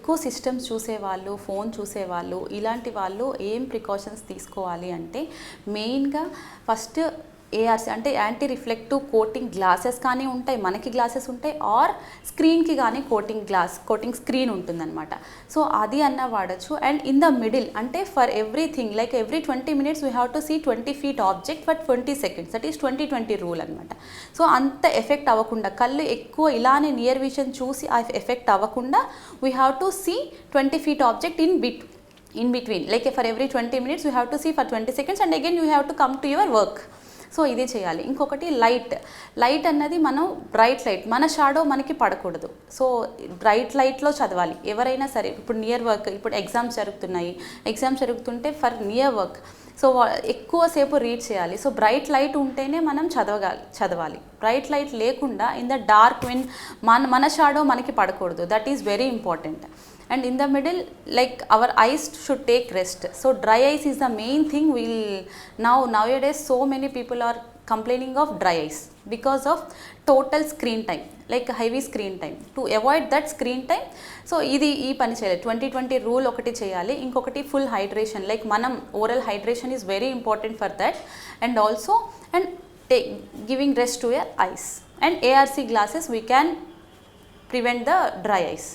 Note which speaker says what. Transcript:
Speaker 1: ఎక్కువ సిస్టమ్స్ చూసేవాళ్ళు ఫోన్ చూసేవాళ్ళు ఇలాంటి వాళ్ళు ఏం ప్రికాషన్స్ తీసుకోవాలి అంటే మెయిన్గా ఫస్ట్ ఏఆర్సి అంటే యాంటీ రిఫ్లెక్టివ్ కోటింగ్ గ్లాసెస్ కానీ ఉంటాయి మనకి గ్లాసెస్ ఉంటాయి ఆర్ స్క్రీన్కి కానీ కోటింగ్ గ్లాస్ కోటింగ్ స్క్రీన్ ఉంటుందన్నమాట. సో అది అన్న వాడచ్చు. అండ్ ఇన్ ద మిడిల్ అంటే for everything like every twenty minutes we have to see twenty feet object for twenty seconds that is twenty twenty rule అనమాట so అంత effect అవ్వకుండా కళ్ళు ఎక్కువ ఇలానే నియర్ విజన్ చూసి ఆ ఎఫెక్ట్ అవ్వకుండా we have to see twenty feet object in bit in between like for every twenty minutes you have to see for twenty seconds and again you have to come to your work so ఇది చేయాలి. ఇంకొకటి light. Light అన్నది మనం bright light. మన shadow మనకి పడకూడదు. So bright లైట్లో చదవాలి. ఎవరైనా సరే ఇప్పుడు నియర్ వర్క్ ఇప్పుడు ఎగ్జామ్స్ జరుగుతున్నాయి. ఎగ్జామ్స్ జరుగుతుంటే ఫర్ నియర్ వర్క్. సో ఎక్కువసేపు రీడ్ చేయాలి. సో బ్రైట్ లైట్ ఉంటేనే మనం చదవగాలి చదవాలి. బ్రైట్ లైట్ లేకుండా ఇన్ ద డార్క్ విన్ మన మన షాడో మనకి పడకూడదు. That is very important. And in the middle like our eyes should take rest so dry eyes is the main thing will now nowadays so many people are complaining of dry eyes because of total screen time like heavy screen time to avoid that screen time so ఇది ఈ పని చేయాలి. Twenty twenty rule ఒకటి చేయాలి. ఇంకొకటి full hydration like మనం oral hydration is very important for that and also and the giving rest to your eyes and ARC glasses we can prevent the dry eyes